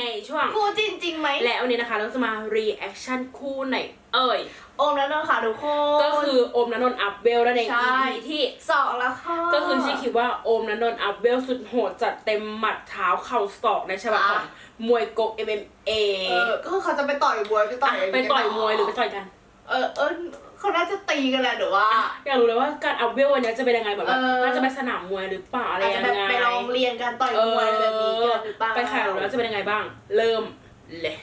ในช่วงคู่จริงจริงไหมและวันนี้นะคะ เราจะมา reaction คู่ไหน เอ่ยโอมแล้วเนอะค่ะทุกคน ก็คือโอมนันนท์อัพเวลนั่นเองใช่ EP ที่สองแล้วค่ะก็คือชื่อคลิปว่าโอมนันนท์อัพเวลสุดโหดจัดเต็มหมัดเท้าเข่าศอกในฉบับของมวยกบ MMA เออก็คือเขาจะไปต่อยมวยไปต่อยไปต่อยมวยหรือไปต่อยกัน เออเออ เขาน่าจะตีกันแหละหรือว่า อยากรู้เลยว่าการอัพเวลวันนี้จะเป็นยังไงแบบว่าเออ น่าจะไปสนามมวยหรือเปล่าอะไรอาจจะยังแบบไงไปลองเรียนการต่อยมวยอะไรแบบนี้กันหรือเปล่า ไปแข่งแล้วจะเป็นยังไงบ้าง เริ่มเลย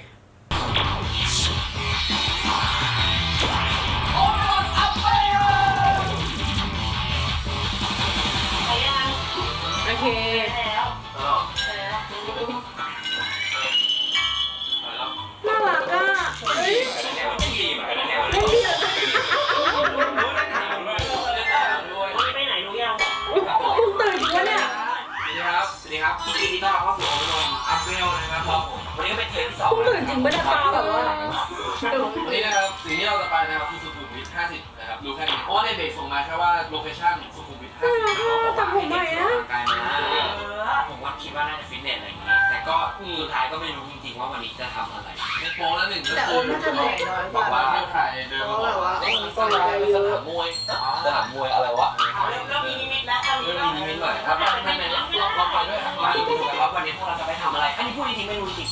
ามมวยอะไรวะเริ่มมีนิมิตแล้วตอนนี้เรื่องมีนิมิตหน่อยครับไม่ไม่ไม่เราเราไปด้วยครับมาดูกันว่าวันนี้พวกเราจะไปทำอะไรอันนี้พูดจริงๆไม่รู้จริง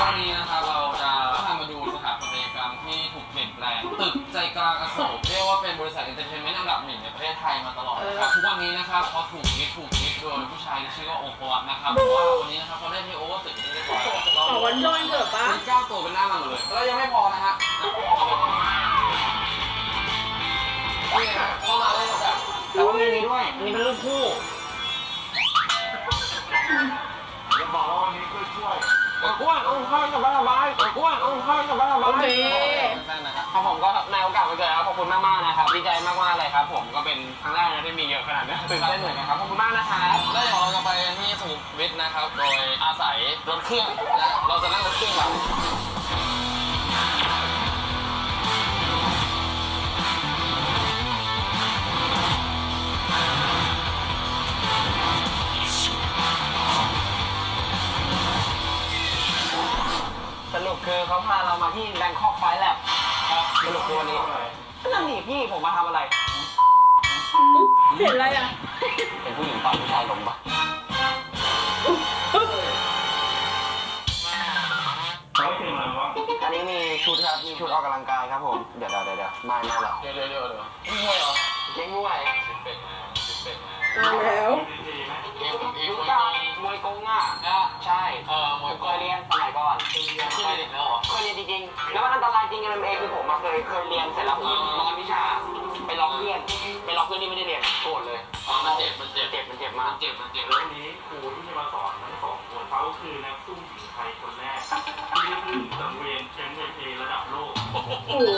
วันนี้นะครับเราจะพามาดูสถาปัตยกรรมที่ถูกเปลี่ยนแปลงตึกใจกลางอโศกเรียกว่าเป็นบริษัทเอนเตอร์เทนเมนต์อันดับหนึ่งในประเทศไทยมาตลอดนะครับทุกวันนี้นะครับเขาถูกยึดถูกยึด โดยผู้ชายที่ชื่อว่าโอโควัตนะครับเพราะว่าวันนี้นะครับเขาได้เทโอเวอร์ตึกนี้เรียบร้อยแล้วขอวันย้อนเกิดปะมีเก้าตัวเป็นหน้ามันหมดเลยแล้วยังไม่พอนะฮะนี่นะเข้ามาเลยแบบแต่ว่ามีนี้ด้วยมีเป็นรูปคู่อย่าบอกว่าวันนี้กล้วยช่วยกล้วยเอาข้าวกับบ้านระบายกล้วยเอาข้าวกับบ้านระบายโอเคแฟนนะ ครับครับผมก็ในโอกาสวันเกิดครับขอบคุณมากมากๆนะครับดีใจมากมากๆเลยครับ ผมก็เป็นครั้งแรกนะที่มีเยอะขนาดนี้ตื่นเต้นเหมือนกันครับขอบคุณมากนะครับแล้วเดี๋ยวเราจะไปที่สุขุมวิทนะครับ โดยอาศัยรถเครื่องนะเราจะนั่งรถเครื่องแบบสรุปคือเขาพาเรามาที่แบงคอกไฟแลบ สรุปคือวันนี้นั่นนี่พี่ผมมาทำอะไรเห็นอะไรอะเป็นผู้หญิงตอนผู้ชายลงปะอันนี้มีชุดครับ มีชุดออกกำลังกายครับผม เดี๋ยวเดี๋ยวเดี๋ยวไม่ไม่หรอกเดี๋ยวเดี๋ยวเดี๋ยวเดี๋ยวมวยเหรอเก่งมวยชิปเป็ดนะชิปเป็ดนะมาแล้ว แล้วมันอันตรายจริงกันเองคือผมมาเคยเคยเรียนเสร็จแล้วผมร้อนวิชาไปล็อกเพื่อนไปล็อกเพื่อนที่ไม่ได้เรียนโกรธเลยมันเจ็บมันเจ็บเจ็บมันเจ็บมากเจ็บมันเจ็บแล้ววันนี้ครูที่จะมาสอนทั้งสองคนเขาคือนักสู้หญิงไทยคนแรกที่ได้ขึ้นสังเวียนแชมป์เวทีระดับโลกโอ้โห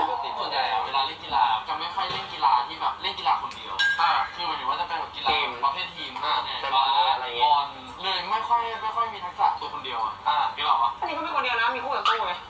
ปกติส่วนใหญ่อะเวลาเล่นกีฬาจะไม่ค่อยเล่นกีฬาที่แบบเล่นกีฬาคนเดียวอ่าคือหมายถึงว่าจะเป็นแบบกีฬาประเภททีมอ่าบาสอะไรเงี้ยบอลเลยไม่ค่อยไม่ค่อยมีทักษะตัวคนเดียวอะ ม่คนเดียวนะมีคู่กับตู้ไงโอเคได้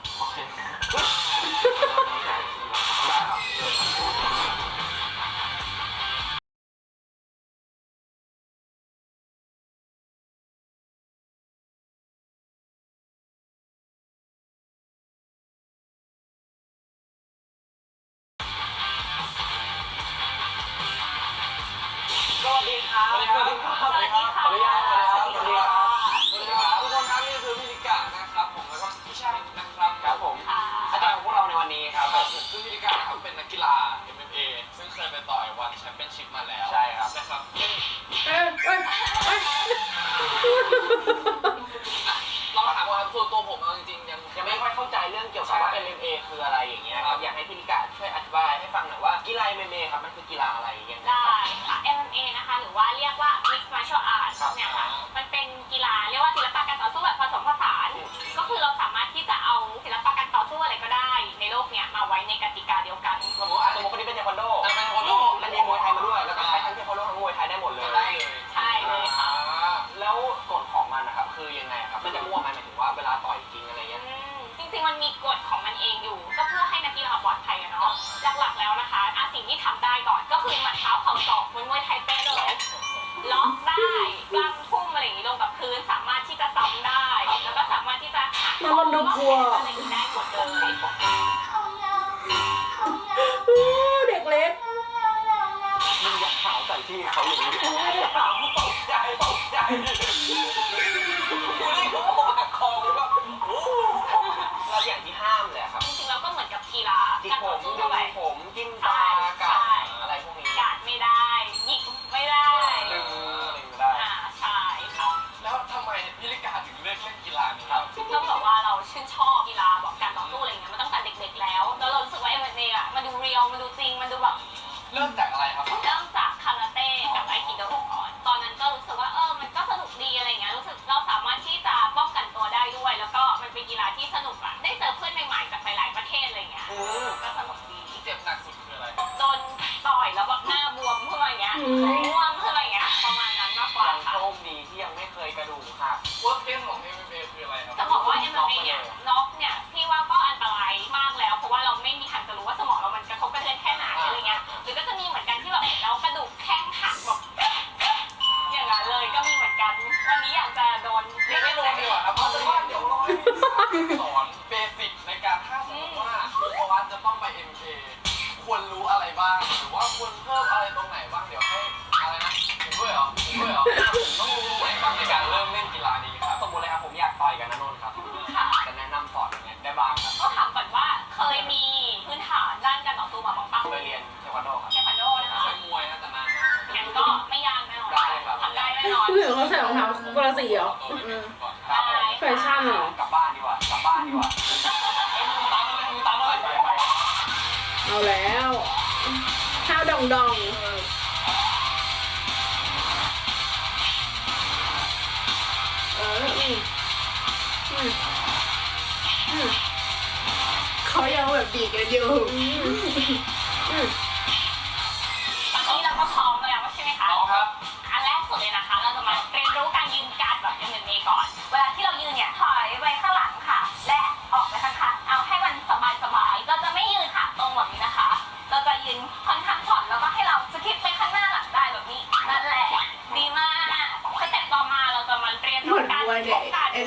อกีฬาอะไรยังไงได้ค่ะ MMA นะคะ หรือว่าเรียกว่า Mixed Martial Arts เนี่ยค่ะ มันเป็นกีฬาเรียกว่าศิลปะการต่อสู้แบบผสมผสาน ก็คือเราสามารถที่จะเอาศิลปะการต่อสู้อะไรก็ได้ ในโลกเนี้ยมาไว้ในกติกาเดียวกัน สมมติอะสมมติคนนี้เป็นเทควัน ครอวเด็กเล็กมีอยากขาวใส่ที่เขาอย่างนี้างโชคดีที่ยังไม่เคยกระดูกค่ะ ว่าเคสของ MMA คืออะไรครับจะบอกว่า MMA เนี่ยน็อกเนี่ยพี่ว่าก็อันตรายมากแล้ว เพราะว่าเราไม่มีทางจะรู้ว่าสมองเรามันกระทบกระเทือนแค่ไหนอะไรเงี้ยหรือก็จะมีเหมือนกันที่แบบเห็นแล้วกระดูกแข้งหักแบบอย่างนั้นเลยก็มีเหมือนกันวันนี้อยากจะโดนเรียกไม่โดนดีกว่าครับเพราะว่าเดี๋ยวเราให้สอนเบสิกในการถ้าสมมติว่าโอว่าจะต้องไป MMA ควรรู้อะไรบ้าง หรือว่าควรเพิ่มอะไรตรงไหนบ้างเดี๋ยวีเหรอแฟชั่นเหรอ กลับบ้านดีกว่ากลับบ้านดีกว่าเอาแล้วข้าวดองดองเอออืมอืมอืมเขายังแบบบีกันอยู่อืม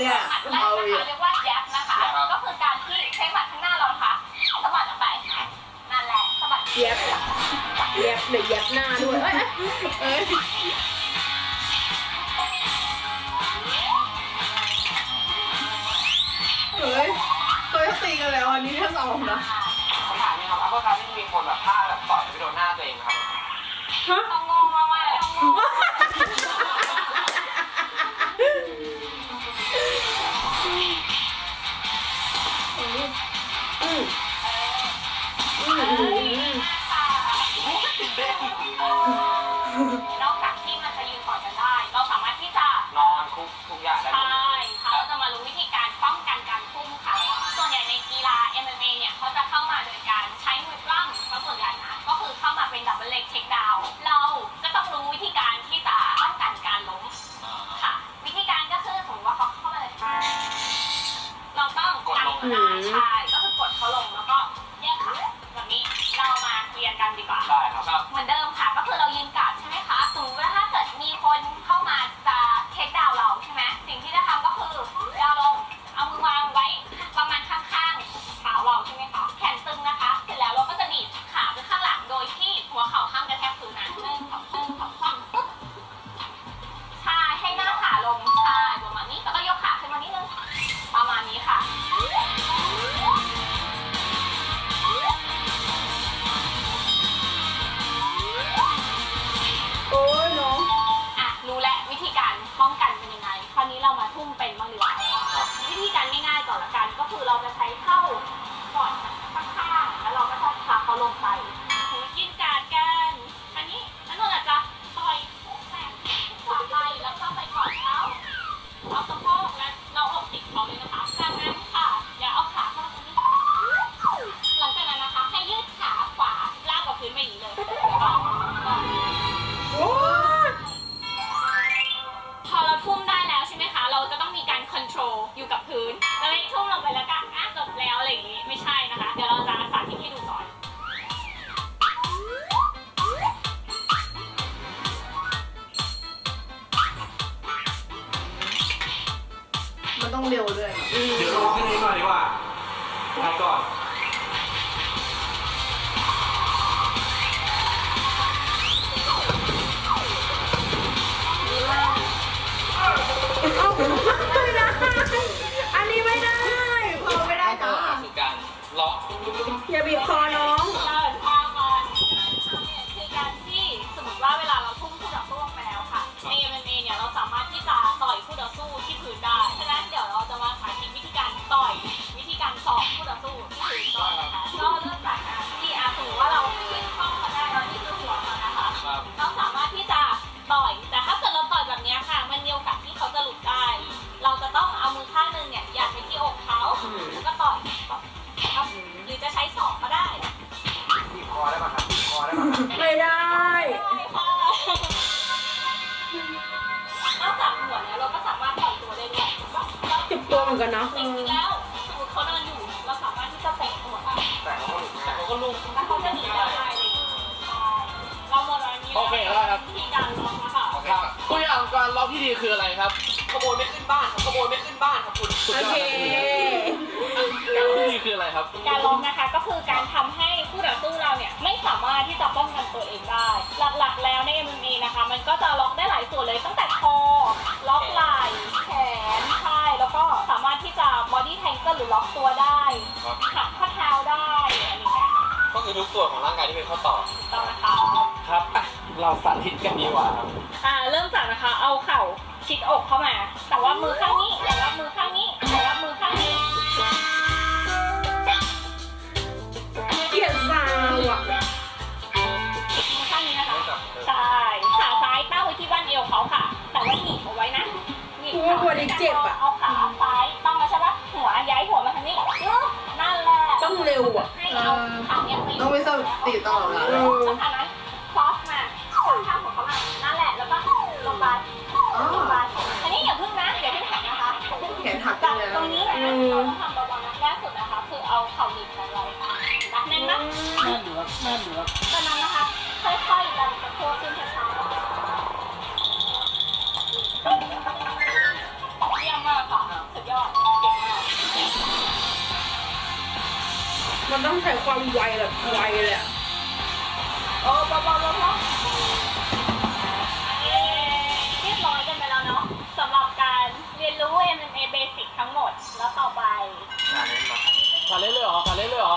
เนี่ยหมัดเอาอีกเรียกว่าแย๊บนะคะก็คือการที่ใช้หมัดข้างหน้าเรานะะสบัดออกไปนั่นแหละสบัดเย็บเย็บหรือเย็บหน้าด้วยเอ้ยเอ้ยเอ้ยฮ้ยเขาตีกันแล้วอันนี้แค่สองนะคำถามนี้ครับอัพเปอร์คัทนี่มีคนแบบพลาแบบต่อยไปโดนหน้าตัวเองครับฮะ อย่ คืออะไรครับ ขโมยไม่ขึ้นบ้านครับขโมยไม่ขึ้นบ้านครับคุณโอเค การล็อกที่ดีคืออะไรครับ การล็อกนะคะก็คือการทำให้คู่ต่อสู้เราเนี่ยไม่สามารถที่จะป้องกันตัวเองได้ หลักๆแล้วใน MMA นะคะ มันก็จะล็อกได้หลายส่วนเลยตั้งแต่คอล็อกไหล่แขนใช่แล้วก็สามารถที่จะ body tangle หรือล็อกตัวได้ครับ หักข้อเท้าได้อะไรอย่างเงี้ยก็คือทุกส่วนของร่างกายที่เป็นข้อต่อ ถูกต้องนะคะ ครับอะเราสาธิตกันดีกว่าครับ อ่าเริ่มจากนะคะเอาเข่า ชิดอกเข้ามา แต่ว่ามือข้างนี้ แต่ว่ามือข้างนี้ แต่ว่ามือข้างนี้ เกลียดซาวอะมือข้างนี้นะคะ ใช่ ขาซ้ายตั้งไว้ที่บ้านเอวเขาค่ะ แต่ว่าหนีบเอาไว้นะหนีบกลัวกลัวดิเจ็บอะเอาขาซ้ายตั้งมาใช่ปะหัวย้ายหัวมาทางนี้นั่นแหละต้องเร็วอะให้เอาขาเนี้ยไปต้องไปสติตลอดเวลาเอเลยอแล้วขานั้น ความไวแบบไวเลยอะโอ้เบาๆเบาๆเย้เรียบร้อยกันไปแล้วเนาะสำหรับการเรียนรู้ MMA Basic ทั้งหมด แล้วต่อไป ขาเล่นเลยเหรอขาเล่นเลยเหรอ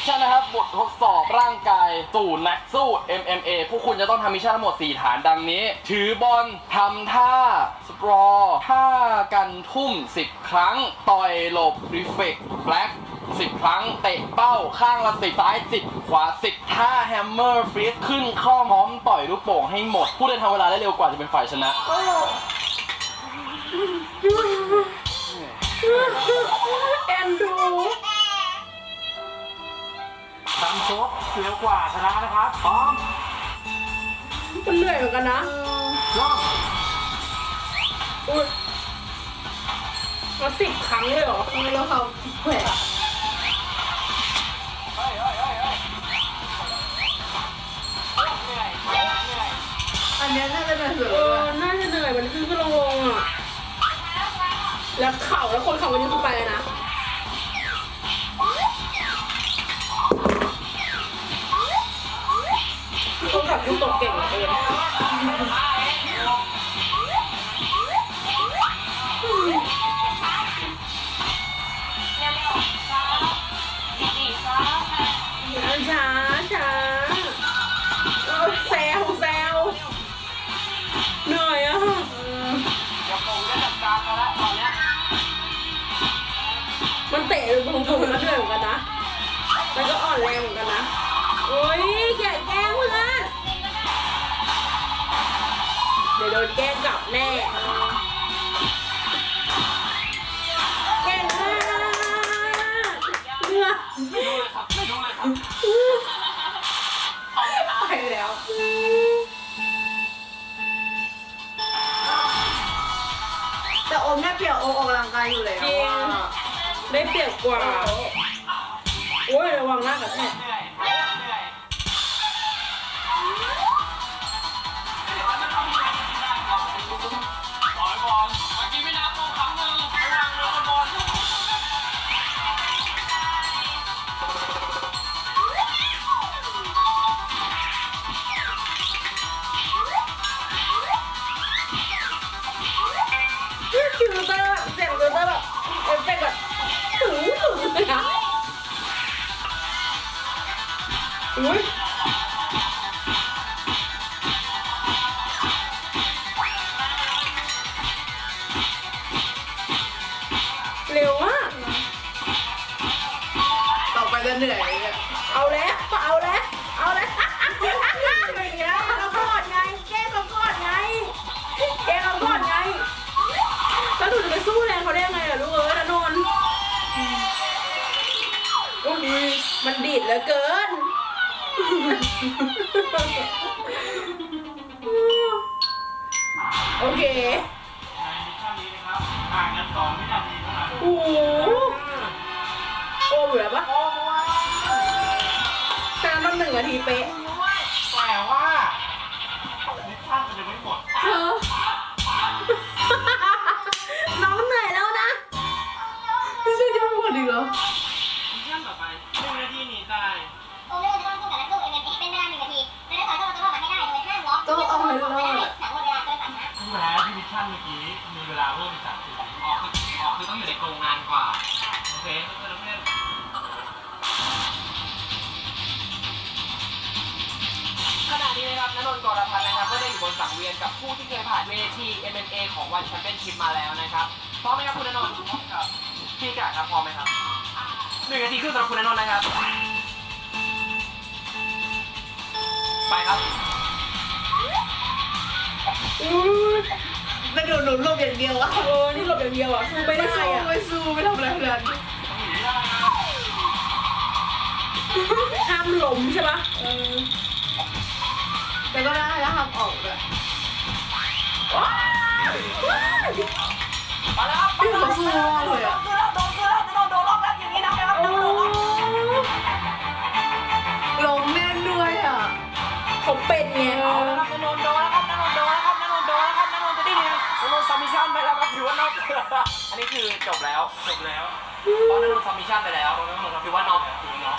มิชชั่นนะครับ บททดสอบร่างกายสู่นักสู้ MMA พวกคุณจะต้องทำมิชชั่นทั้งหมด 4 ฐานดังนี้ ถือบอลทำท่า สปรอท่ากันทุ่ม 10 ครั้ง ต่อยหลบรีเฟกแบล็ก10 ครั้ง เตะเป้าข้างละ10ซ้าย 10 ขวา 10 ท่าแฮมเมอร์ฟรีสขึ้นข้อพร้อมต่อยลูกโป่งให้หมด ผู้ใดทำเวลาได้เร็วกว่าจะเป็นฝ่ายชนะแอ นดูทำชกเร็วกว่าชนะนะครับพร้อมมันเหนื่อยเหมือนกันนะเริ่มอุ้ยมาสิบครั้งเลยเหรอมือเราเขาแขวะอันเนี้ยน่าจะเป็นสุดเอเลยอน่าจะเหนื่อยมันขึ้นขึ้นลงลงอะ แล้วเข่าแล้วคนเข่ามันยังคือไปเลยนะ ต้องแบบคุณตกเก่งเลือง ดี๋ยวโดนแกล้งกลับแน่เก่งมากเหนื่อยไม่รู้เลยครับไม่รู้เลยครับไปแล้ว แต่โอมแค่เปรียวโอมออกกำลังกายอยู่แล้วอะ ได้เปรียบกว่า โอ้ยระวังหน้ากระแท Muito มั นสังเวียนกับผู้ที่เคยผ่านเวที MMA ของวันแชมเปี้ยนชิพมาแล้วนะครับพร้อมไหมครับคุณนนท์พร้อมครับพี่กะครับพร้อมไหมครับหนึ่งนาทีครึ่งสำหรับคุณนนท์นะครับ ไปครับแต่โดนหนุนลบอย่างเดียวอะเออนี่หลบอย่างเดียวอะสู้ไม่ไม่ได้สู้อะไม่สู้ไม่ทำอะไรทั้งนั้นต้องหนีได้นะห้ามล้มใช่ปะเออแต่ก็ได้แล้วทำออกเลย ว้าวมาแล้วครับพี่เขาสู้มากเลยอะโดนแล้วโดนแล้วโดนโดนล็อกแล้วอย่างนี้นะครับโอ้ลงแน่นด้วยอะเขาเป็นไงเอาแล้วครับนนโดนแล้วครับนนโดนแล้วครับนนท์โดนแล้วครับนนท์จะได้ดีนะนนท์ซัมมิชั่นไปแล้วครับถือว่านอกอันนี้คือจบแล้วจบแล้วเพราะนนซัมมิชั่นไปแล้วถือว่านอกถือว่านอก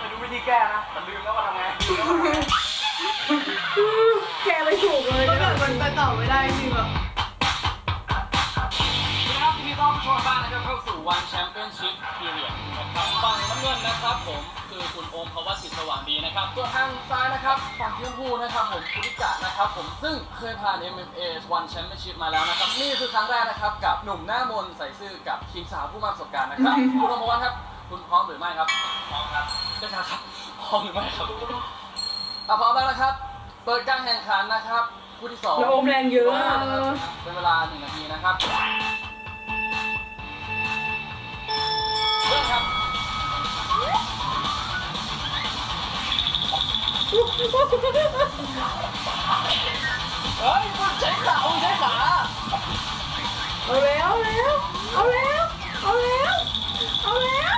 มาดูวิธีแก้นะแต่ลืมแล้วว่าทำไง แกไม่ถูกเลยก็นะแบบมันไปต่อไม่ได้จริงแบบนะครับที่พี่ต้องผู้ชมบ้านนะครับเข้าสู่วันแชมเปี้ยนชิพพีเรียดนะครับฝั่งน้ำเงินนะครับผมคือคุณโอมภาวะสิทธิ์สว่างดีนะครับส่วนทางซ้ายนะครับฝั่งทีมพูนะครับผมคุณลิกะนะครับผมซึ่งเคยผ่าน MMA One Championship มาแล้วนะครับนี่คือครั้งแรกนะครับกับหนุ่มหน้ามนต์ใส่ซื่อกับทีมสาวผู้มาประสบการณ์นะครับคุณโอมภาวะครับคุณพร้อมหรือไม่ครับพร้อมครับได้ครับพร้อมหรือไม่ครับอะพร้อมแล้วนะครับ เปิดการแข่งขันนะครับคู่ที่สองแล้วโอมแรงเยอะอะ เป็นเวลาหนึ่งนาทีนะครับเริ่มครับเฮ้ยคุณใช้ขาคุณใช้ขาเอาแล้วเอาแล้วเอาแล้วเอาแล้วเอาแล้ว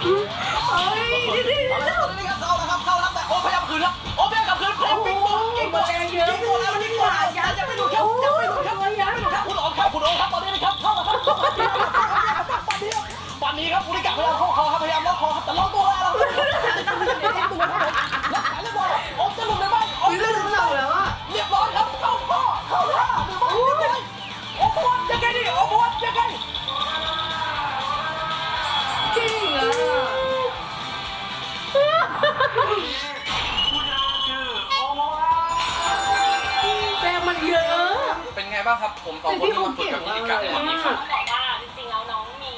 เฮ้ยนี่นี่เอาเลยเอาเลยครับเข้าแล้ว เก่งกว่าแรงเยอะเก่งกว่าแล้วมันยิ่งกว่าอย่าจะไปดูแครับอย่าไปดูแครับอย่าไปดูครับคุณโองครับคุณโองครับตอนนี้นะครับเข้าแล้วครับเข้าแล้ครับตอนนี้ครับคุณลิกะพยายามเข้าคอครับพยายามล็อกคอครับแต่ล็อกตัวแล้วครับตัว บ้างครับ ผมสองคนที่มาฝึกกับพี่ลิกะในวันนี้ครับต้องบอกว่าจริงๆแล้วน้องมี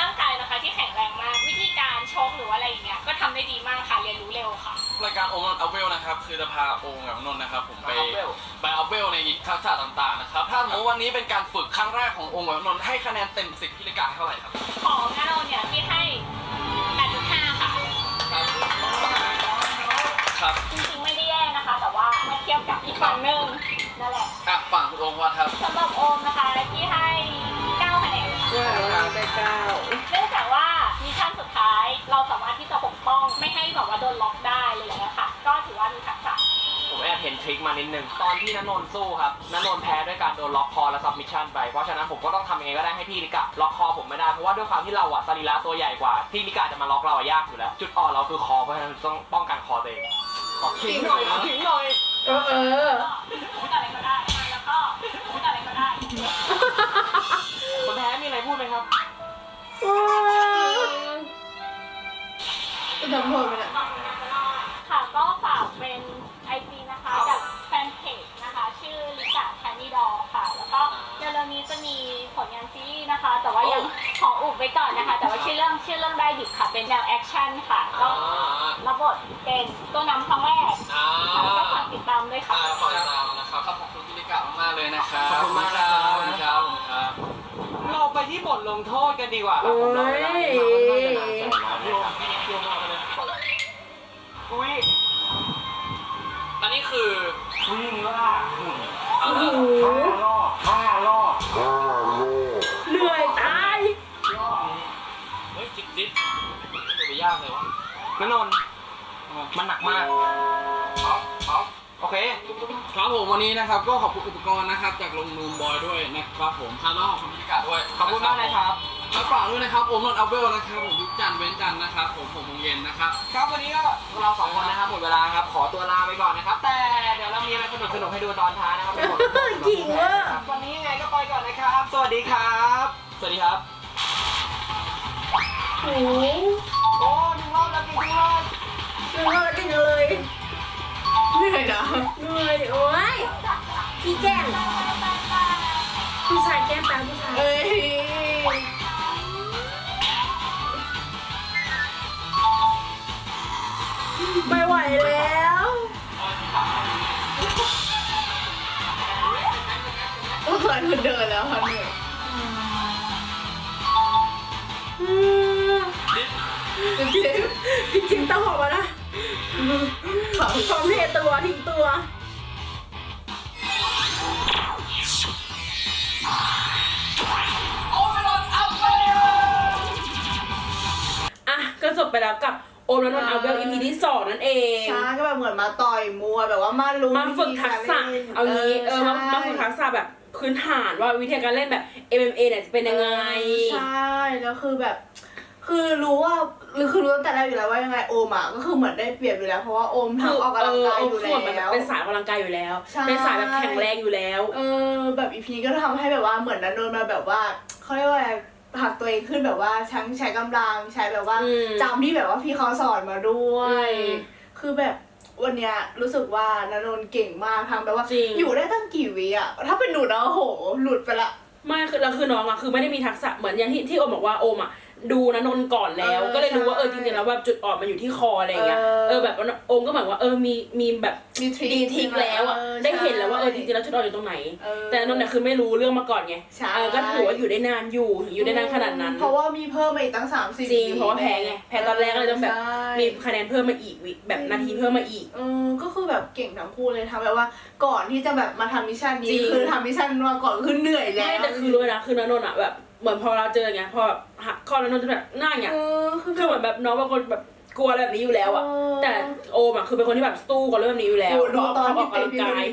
ร่างกายนะคะที่แข็งแรงมาก วิธีการชกหรือว่าอะไรอย่างเงี้ยก็ทำได้ดีมากค่ะเรียนรู้เร็วค่ะ รายการโอมนอัพเวลนะครับคือจะพาโอมกับนนท์นะครับผมไปไป Upwell ไปอัพเวลในทักษะต่างๆนะครับ ถ้าสมมติวันนี้เป็นการฝึกครั้งแรกของโอมกับนนท์ให้คะแนนเต็มสิบพิลิกาเท่าไหร่ครับ ของนาโนเนี่ยที่ให้ 8.5 ค่ะ ครับ จริงๆไม่ได้แย่นะคะ แต่ว่าเมื่อเทียบกับอีกฝั่งหนึ่ง นั่นแหละอะฝั่งคุณโอมวัดครับสำหรับโอมนะคะที่ให้9คะแนนค่ะว้าวได้เก้าเนื่องจากว่ามิชชั่นสุดท้ายเราสามารถที่จะปกป้องไม่ให้แบบว่าโดนล็อกได้เลยอย่างเงี้ยค่ะ ก็ถือว่ามีทักษะ ผมแอบเห็นทริคมานิดนึง ตอนที่นนนท์สู้ครับนนนท์แพ้ด้วยการโดนล็อกคอและซับมิชชั่นไป เพราะฉะนั้นผมก็ต้องทำยังไงก็ได้ให้พี่ลิกะล็อกคอผมไม่ได้ เพราะว่าด้วยความที่เราอะสรีระตัวใหญ่กว่า พี่ลิกะจะมาล็อกเราอะยากอยู่แล้ว จุดอ่อนเราคือคอ เพราะฉะนั้นต้องป้องกันคอตัวเองขอขิงหน่อยขอขิงหน่อย เออเออ ไรพูดไหมครับว้าวจะทำโทษไหมเนี่ยค่ะก็ฝากเป็นไอจีนะคะกับแฟนเพจนะคะ ชื่อลิกะแคนนี่ดอค่ะ แล้วก็เร็วๆนี้จะมีผลงานซีรีส์นะคะ แต่ว่ายังขออุบไว้ก่อนนะคะ แต่ว่าชื่อเรื่องชื่อเรื่องได้ดิบค่ะ เป็นแนวแอคชั่นค่ะ ก็รับบทเป็นตัวนำครั้งแรกอ่าค่ะแล้วก็ฝากติดตามด้วยค่ะอ่าขอบคุณนะครับขอบคุณพิลิกามากๆเลยนะครับขอบคุณมากนะครับ ที่บทลงโทษกันดีกว่าครับผมรอเวลานี้มาค่อนข้างจะนานแสนนานเลยครับอุ้ยอันนี้คือวิ่งล่าหุ่นโอ้โหห้ารอบห้ารอบเหนื่อยตายรอบนี้เฮ้ยจิ๊บจิ๊บจะไปยากเลยวะนนนท์มันหนักมากเอาเอาโอ เคครับผมวันนี้นะครับ ก็ขอบคุณอุปกรณ์นะครับ จากลงนูมบอยด้วยนะครับผมทางด้านของคุณพิกาด้วยขอบคุณมากนะครับแล้วฝากด้วยนะครับโอมนนท์อัลเวลนะครับผมทุกจันทร์เว้นจันทร์นะครับ ผมผมโมงเย็นนะครับครับวันนี้ก็เราสองคนนะครับหมดเวลาครับขอตัวลาไปก่อนนะครับ แต่เดี๋ยวเรามีอะไรสนุกสนุกๆให้ดูตอนท้ายนะครับเป็นบทลงโทษจริงเวอร์ครับวันนี้ยังไงก็ไปก่อนนะครับ สวัสดีครับ สวัสดีครับโอ้โหโอ้หนึ่งรอบแล้วกี่รอบเหนื่อยจังเลยเหนื่อยนะ เหนื่อยโอ้ยพี่แกล้งผู้ชายแกล้งตามผู้ชายเอ้ยไม่ไหวแล้วโอ้ยคือเดินแล้วค่ะเหนื่อยอืมจริงจริงๆต้องออกมานะๆเขาพร้อมเทตัวทิ้งตัว ไปแล้วกับโอมและนนท์อัลเวล EP ที่สองนั่นเอง ช้าก็แบบเหมือนมาต่อยมวยแบบว่ามารู้มาฝึกทักษะวิธีรล่นเอางี้เออมาใช่มาฝึกทักษะแบบพื้นฐานว่าวิธีการเล่นแบบ MMA เนี่ยจะเป็นยังไง ใช่แล้วคือแบบ คือรู้ว่าหรือคือรู้ตั้งแต่แรกอยู่แล้วว่ายังไงโอมอะก็คือเหมือนได้เปรียบอยู่แล้วเพราะว่าโอมคือทำออกกำลังกายอยู่เคือเหมือนแล้วเป็นสายออกกำลังกายอยู่แล้ว ใช่ เป็นสายแบบแข็งแรงอยู่แล้ว เออแบบอีพีก็ทำให้แบบว่าเหมือนนันนนท์มาแบบว่าเขาเรียกว่าอะไร ผลักตัวเองขึ้นแบบว่าทั้งใช้กำลังใช้แบบว่าอืม จำที่แบบว่าพี่เขาสอนมาด้วยอืมคือแบบวันเนี้ยรู้สึกว่านันนนท์เก่งมากทำแบบว่าจริง อยู่ได้ตั้งกี่วิอะถ้าเป็นหนูนะโอ้โห หลุดไปละ ไม่คือแล้วคือน้องอะคือไม่ได้มีทักษะเหมือนอย่างที่ที่โอมบอกว่าโอมอะ ดูนะนนท์ก่อนแล้ว เออก็เลยรู้ว่าใช่เออจริงๆแล้วแบบจุดอ่อนมันอยู่ที่คออะไรอย่างเงี้ยเออ เออแบบโอมก็เหมือนว่าเออมีมีแบบมีทริคดีทิกแล้วอะเออได้เห็นแล้วว่าเออใช่จริงๆแล้วจุดอ่อนอยู่ตรงไหน เออ แต่นนท์เนี่ยคือไม่รู้เรื่องมาก่อนไงใช่ เออก็ถือว่าอยู่ได้นานอยู่ถึงอยู่ได้นานขนาดนั้นเพราะว่ามีเพิ่มมาอีกตั้งสามสิบจริงเพราะว่าแพ้ไงแพ้ตอนแรกก็เลยต้องแบบใช่มีคะแนนเพิ่มมาอีกวิแบบนาทีเพิ่มมาอีก เออก็คือแบบเก่งทั้งคู่เลยทำแบบว่าก่อนที่จะแบบมาทำมิชชั่นจรินี้งคือทำมิชชั่นมาก่อนคือเหนื่อยแล้วไม่แต่คือรู้นะคือนนท์อะแบบ เหมือนพอเราเจอไงพอแบบหักข้อแล้วนนท์จะแบบหน้าอย่างเงี้ยเออคือคือเหมือนแบบน้องบางคนแบบกลัวอะไรแบบนี้อยู่แล้วอะเออแต่โอมอะคือเป็นคนที่แบบสู้กับเรื่องนี้อยู่แล้วดูดูเพราะตอนเขาอที่อกกำลังกาย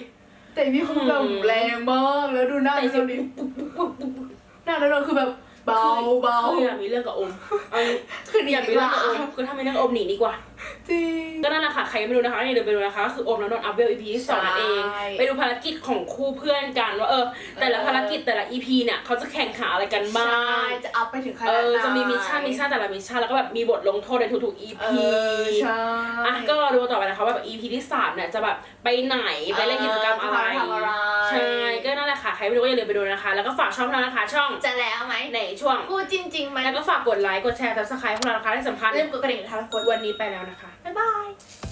แต่พี่คือแบบอืมแรงมากแล้วดูหน้าแต่ดิเสียงดิปุ๊บปุ๊บปุ๊บปุ๊บปุ๊บหน้าแล้วเราคือแบบเบาเบาคืออยากมีเรื่องกับโอมเอาคือดีอยากมีกเรื่องว่ากับโอมคือถ้ามีเรื่องกับโอมหนีดีกว่า จริง ก็นั่นแหละค่ะ ใครยังไม่รู้นะคะอย่าลืมไปดูนะคะก็คือโอมและนนท์อัพเวล EP ที่สองนั่นเอง ใช่ ไปดูภารกิจของคู่เพื่อนกันว่าเออ แต่ละภารกิจแต่ละ EP เนี่ยเขาจะแข่งขันอะไรกันบ้าใช่ ง จะอัพไปถึงขเอนาดอไหนจะมีมิชชั่นมิชชั่นแต่ละมิชชั่นแล้วก็แบบมีบทลงโทษในทุกๆ EP เออใช่อะก็รอดูต่อไปนะคะว่าแบบ EP ที่สามเนี่ยจะแบบไปไหนไปเล่นกิจกรรมอะไรเออจะทำอะไรใช่ก็นั่นแหละค่ะ ใครไม่รู้ก็อย่าลืมไปดูนะคะ แล้วก็ฝากช่องเรานะคะ ช่องจะแล้วไหมในช่วง พูดจริงๆไหมแล้วก็ฝากกดไลค์กดแชร์ subscribe พวกเรานะคะที่สำคัญเริ่มกดกระดิ่งทันคน วันนี้ไปแล้วนะคะ บ๊ายบาย